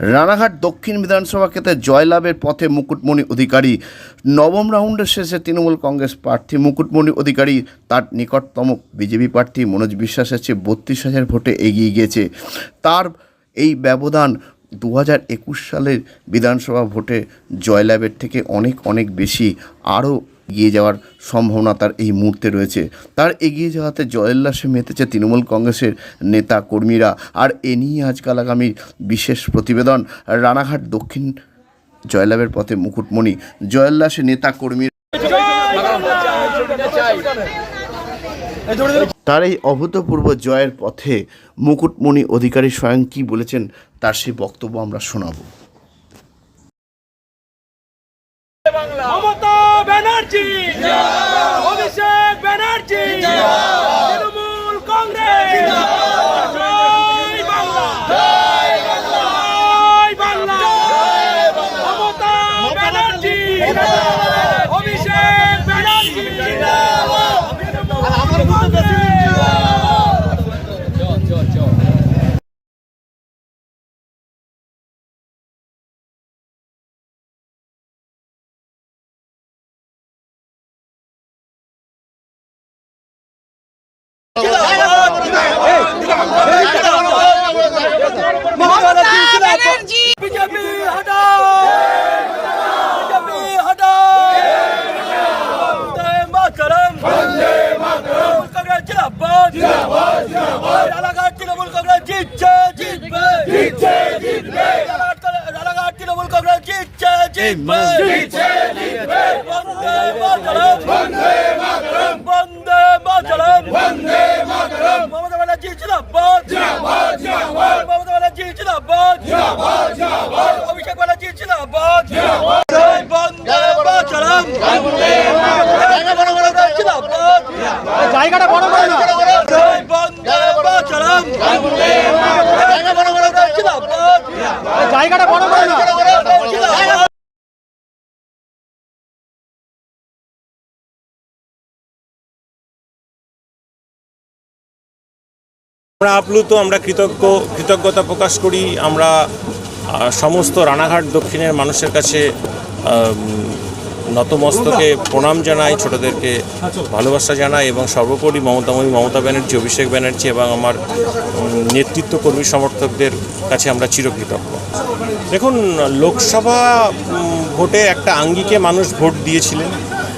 রানাঘাট দক্ষিণ বিধানসভা ক্ষেত্রে জয়লাভের পথে মুকুটমণি অধিকারী। নবম রাউন্ডের শেষে তৃণমূল কংগ্রেস প্রার্থী মুকুটমণি অধিকারী, তার নিকটতম বিজেপি প্রার্থী মনোজ বিশ্বাসের চেয়ে বত্রিশ হাজার ভোটে এগিয়ে গিয়েছে। তার এই ব্যবধান দু হাজার একুশ সালের বিধানসভা ভোটে জয়লাভের থেকে অনেক অনেক বেশি, আরও এগিয়ে যাওয়ার সম্ভাবনা তার এই মুহূর্তে রয়েছে। তার এগিয়ে যাওয়াতে জয়োল্লাসে মেতেছে তৃণমূল কংগ্রেসের নেতা কর্মীরা। আর এ নিয়ে আজকাল আগামী বিশেষ প্রতিবেদন রানাঘাট দক্ষিণ জয়লাভের পথে মুকুটমণি। জয়োল্লাসে নেতা কর্মী তার এই অভূতপূর্ব জয়ের পথে মুকুটমণি অধিকারী স্বয়ং কি বলেছেন তার সেই বক্তব্য আমরা শোনাবো। ব্যানার্জি অভিষেক ব্যানার্জি তৃণমূল কংগ্রেস জয় বাংলা জয় বাংলা মমতা ব্যানার্জি অভিষেক ব্যানার্জি বিজেপি হটাও বিজেপি হটাও বন্দে মাতরম বন্দে মাতরম কংগ্রেস জিন্দাবাদ জিন্দাবাদ জিন্দাবাদ রানাঘাট তৃণমূল কংগ্রেস জিতছে জিতবে জিতছে জিতবে রানাঘাট তৃণমূল কংগ্রেস জিতছে জিতবে জিতছে জিতবে বন্দে মাতরম বন্দে মাতরম বন্দে মাতরম বন্দে মাতরম মমতা ব্যানার্জি জিন্দাবাদ জিন্দাবাদ জিন্দাবাদ মমতা ব্যানার্জি জিন্দাবাদ। জিন্দাবাদ জিন্দাবাদ। অভিষেক ব্যানার্জি জিন্দাবাদ। জিন্দাবাদ। জয় বন্দে মাতরম বন্দে মাতরম জিন্দাবাদ। জায়গাটা বড় বড় না। জয় বন্দে মাতরম বন্দে মাতরম জিন্দাবাদ। জায়গাটা বড় বড় না। আমরা আপ্লুত, আমরা কৃতজ্ঞ, কৃতজ্ঞতা প্রকাশ করি। আমরা সমস্ত রানাঘাট দক্ষিণের মানুষের কাছে নতমস্তকে প্রণাম জানাই, ছোটদেরকে ভালোবাসা জানাই এবং সর্বোপরি মমতাময়ী মমতা ব্যানার্জি, অভিষেক ব্যানার্জি এবং আমার নেতৃত্ব কর্মী সমর্থকদের কাছে আমরা চিরকৃতজ্ঞ। দেখুন, লোকসভা ভোটে একটা আঙ্গিকে মানুষ ভোট দিয়েছিলেন।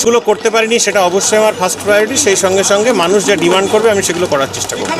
সেগুলো করতে পারিনি, সেটা অবশ্যই আমার ফার্স্ট প্রায়োরিটি সেই সঙ্গে সঙ্গে মানুষ যা ডিমান্ড করবে, আমি সেগুলো করার চেষ্টা করব।